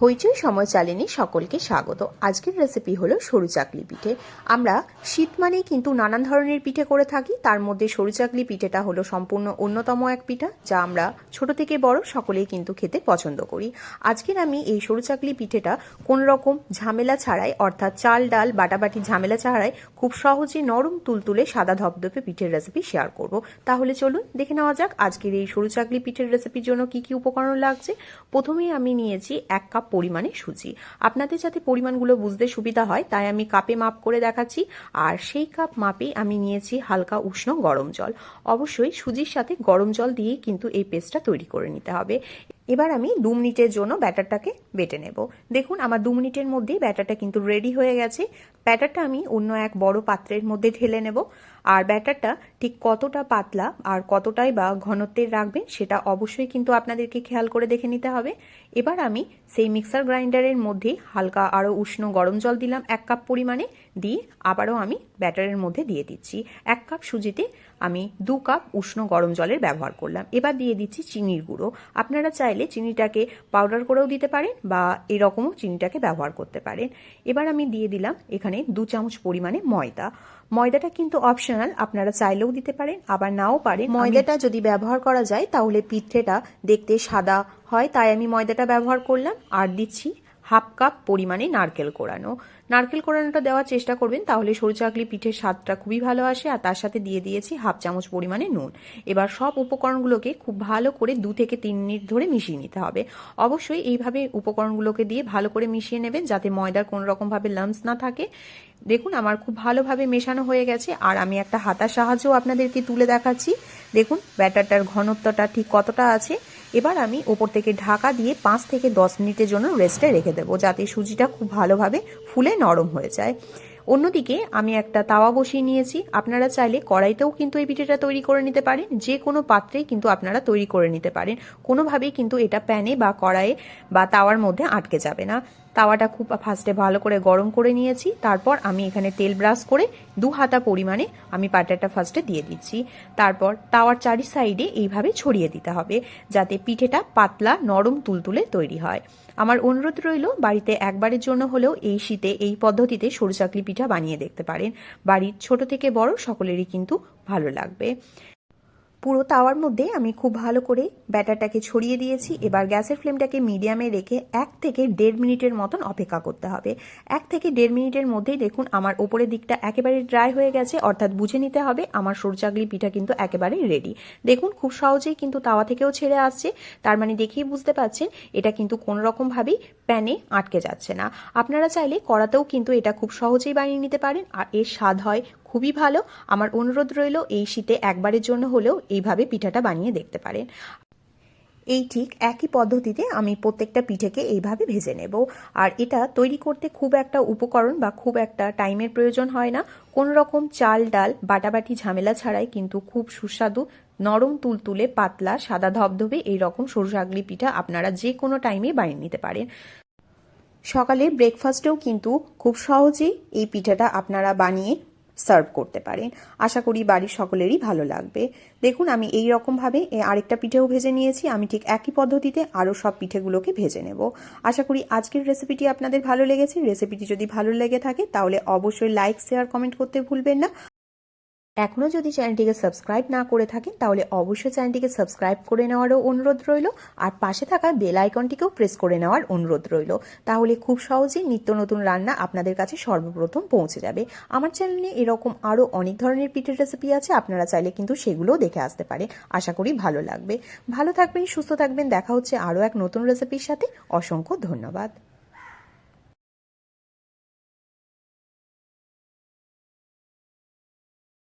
হইচই সময় চালেনি সকলকে স্বাগত। আজকের রেসিপি হলো সরু চাকলি পিঠে। আমরা শীত মানেই কিন্তু নানান ধরনের পিঠে করে থাকি। তার মধ্যে সরু চাকলি পিঠেটা হলো সম্পূর্ণ অন্যতম এক পিঠা, যা আমরা ছোট থেকে বড় সকলেই কিন্তু খেতে পছন্দ করি। আজকের আমি এই সরু চাকলি পিঠেটা কোনো রকম ঝামেলা ছাড়াই, অর্থাৎ চাল, ডাল বাটাবাটি ঝামেলা ছাড়াই খুব সহজে নরম তুলতুলে সাদা ধপধপে পিঠের রেসিপি শেয়ার করব। তাহলে চলুন দেখে নেওয়া যাক আজকের এই সরু চাকলি পিঠের রেসিপির জন্য কি কি উপকরণ লাগছে। প্রথমেই আমি নিয়েছি এক কাপ পরিমাণে সুজি। আপনাদের যাতে পরিমাণগুলো বুঝতে সুবিধা হয়, তাই আমি কাপে মাপ করে দেখাচ্ছি। আর সেই কাপ মাপে আমি নিয়েছি হালকা উষ্ণ গরম জল। অবশ্যই সুজির সাথে গরম জল দিয়েই কিন্তু এই পেস্টটা তৈরি করে নিতে হবে। এবার আমি দু মিনিটের জন্য ব্যাটারটাকে বেটে নেব। দেখুন, আমার দু মিনিটের মধ্যেই ব্যাটারটা কিন্তু রেডি হয়ে গেছে। ব্যাটারটা আমি অন্য এক বড় পাত্রের মধ্যে ঢেলে নেব। আর ব্যাটারটা ঠিক কতটা পাতলা আর কতটাই বা ঘনত্বের রাখবেন সেটা অবশ্যই কিন্তু আপনাদেরকে খেয়াল করে দেখে নিতে হবে। এবার আমি সেই মিক্সার গ্রাইন্ডারের মধ্যে হালকা আরও উষ্ণ গরম জল দিলাম এক কাপ পরিমাণে। দিয়ে আবারও আমি ব্যাটারের মধ্যে দিয়ে দিচ্ছি। এক কাপ সুজিতে আমি দু কাপ উষ্ণ গরম জলের ব্যবহার করলাম। এবার দিয়ে দিচ্ছি চিনির গুঁড়ো। আপনারা চাইলে চিনিটাকে পাউডার করেও দিতে পারেন বা এরকমও চিনিটাকে ব্যবহার করতে পারেন। এবার আমি দিয়ে দিলাম এখানে দু চামচ পরিমাণে ময়দা। ময়দাটা কিন্তু অপশনাল আপনারা চাইলেও দিতে পারেন, আবার নাও পারেন। ময়দাটা যদি ব্যবহার করা যায়, তাহলে পিঠেটা দেখতে সাদা হয়, তাই আমি ময়দাটা ব্যবহার করলাম। আর দিচ্ছি হাফ কাপ পরিমাণে নারকেল কোড়ানো নারকেল কোড়ানোটা দেওয়ার চেষ্টা করবেন, তাহলে সরু চাকলি পিঠের স্বাদটা খুবই ভালো আসে, আর তার সাথে দিয়ে দিয়েছি হাফ চামচ পরিমাণে নুন। এবার সব উপকরণগুলোকে খুব ভালো করে দু থেকে তিন মিনিট ধরে মিশিয়ে নিতে হবে। অবশ্যই এইভাবে উপকরণগুলোকে দিয়ে ভালো করে মিশিয়ে নেবেন, যাতে ময়দার কোনো রকমভাবে লামস না থাকে। দেখুন, আমার খুব ভালোভাবে মেশানো হয়ে গেছে, আর আমি একটা হাতার সাহায্যেও আপনাদেরকে তুলে দেখাচ্ছি। দেখুন, ব্যাটারটার ঘনত্বটা ঠিক কতটা আছে। এবার আমি ওপর থেকে ঢাকা দিয়ে পাঁচ থেকে দশ মিনিটের জন্য রেস্টে রেখে দেবো, যাতে সুজিটা খুব ভালোভাবে ফুলে নরম হয়ে যায়। অন্যদিকে, আমি একটা তাওয়া বসিয়ে নিয়েছি। আপনারা চাইলে কড়াইতেও কিন্তু এই পিঠেটা তৈরি করে নিতে পারেন। যে কোনো পাত্রেই কিন্তু আপনারা তৈরি করে নিতে পারেন। কোনোভাবেই কিন্তু এটা প্যানে বা কড়াইয়ে বা তাওয়ার মধ্যে আটকে যাবে না। তাওয়াটা খুব ফার্স্টে ভালো করে গরম করে নিয়েছি। তারপর আমি এখানে তেল ব্রাশ করে দু হাতা পরিমাণে আমি বাটারটা ফার্স্টে দিয়ে দিচ্ছি। তারপর তাওয়ার চারি সাইডে এইভাবে ছড়িয়ে দিতে হবে, যাতে পিঠেটা পাতলা, নরম, তুলতুলে তৈরি হয়। আমার অনুরোধ রইল, বাড়িতে একবারের জন্য হলেও এই শীতে এই পদ্ধতিতে সরু চাকলি পিঠা বানিয়ে দেখতে পারেন। বাড়ির ছোট থেকে বড় সকলেরই কিন্তু ভালো লাগবে। পুরো তাওয়ার মধ্যে আমি খুব ভালো করে ব্যাটারটাকে ছড়িয়ে দিয়েছি। এবার গ্যাসের ফ্লেমটাকে মিডিয়ামে রেখে এক থেকে দেড় মিনিটের মতন অপেক্ষা করতে হবে। এক থেকে দেড় মিনিটের মধ্যেই দেখুন আমার ওপরের দিকটা একেবারে ড্রাই হয়ে গেছে, অর্থাৎ বুঝে নিতে হবে আমার সরচাগলি পিঠা কিন্তু একেবারে রেডি দেখুন খুব সহজেই কিন্তু তাওয়া থেকেও ছেড়ে আসছে। তার মানে দেখেই বুঝতে পারছেন এটা কিন্তু কোনো রকমভাবেই প্যানে আটকে যাচ্ছে না। আপনারা চাইলে কড়াতেও কিন্তু এটা খুব সহজেই বানিয়ে নিতে পারেন, আর এর স্বাদ হয় খুবই ভালো। আমার অনুরোধ রইল, এই শীতে একবারের জন্য হলেও এইভাবে পিঠাটা বানিয়ে দেখতে পারেন। এই ঠিক একই পদ্ধতিতে আমি প্রত্যেকটা পিঠেকে এইভাবে ভেজে নেব। আর এটা তৈরি করতে খুব একটা উপকরণ বা খুব একটা টাইমের প্রয়োজন হয় না। কোনো রকম চাল, ডাল, বাটাবাটি ঝামেলা ছাড়াই কিন্তু খুব সুস্বাদু, নরম, তুলতুলে, পাতলা, সাদা ধবধবে এই রকম সরু আগলি পিঠা আপনারা যে কোনো টাইমে বানিয়ে নিতে পারেন। সকালে ব্রেকফাস্টেও কিন্তু খুব সহজেই এই পিঠাটা আপনারা বানিয়ে সার্ভ করতে পারেন। আশা করি বাড়ির সকলেরই ভালো লাগবে। দেখুন, আমি এই রকমভাবে আরেকটা পিঠেও ভেজে নিয়েছি। আমি ঠিক একই পদ্ধতিতে আরও সব পিঠেগুলোকে ভেজে নেব। আশা করি আজকের রেসিপিটি আপনাদের ভালো লেগেছে। রেসিপিটি যদি ভালো লেগে থাকে, তাহলে অবশ্যই লাইক, শেয়ার, কমেন্ট করতে ভুলবেন না। এখনও যদি চ্যানেলটিকে সাবস্ক্রাইব না করে থাকেন, তাহলে অবশ্যই চ্যানেলটিকে সাবস্ক্রাইব করে নেওয়ারও অনুরোধ রইল। আর পাশে থাকা বেল আইকনটিকেও প্রেস করে নেওয়ার অনুরোধ রইল। তাহলে খুব সহজেই নিত্য নতুন রান্না আপনাদের কাছে সর্বপ্রথম পৌঁছে যাবে। আমার চ্যানেলে এরকম আরও অনেক ধরনের পিঠের রেসিপি আছে, আপনারা চাইলে কিন্তু সেগুলোও দেখে আসতে পারে আশা করি ভালো লাগবে। ভালো থাকবেন, সুস্থ থাকবেন। দেখা হচ্ছে আরও এক নতুন রেসিপির সাথে। অসংখ্য ধন্যবাদ।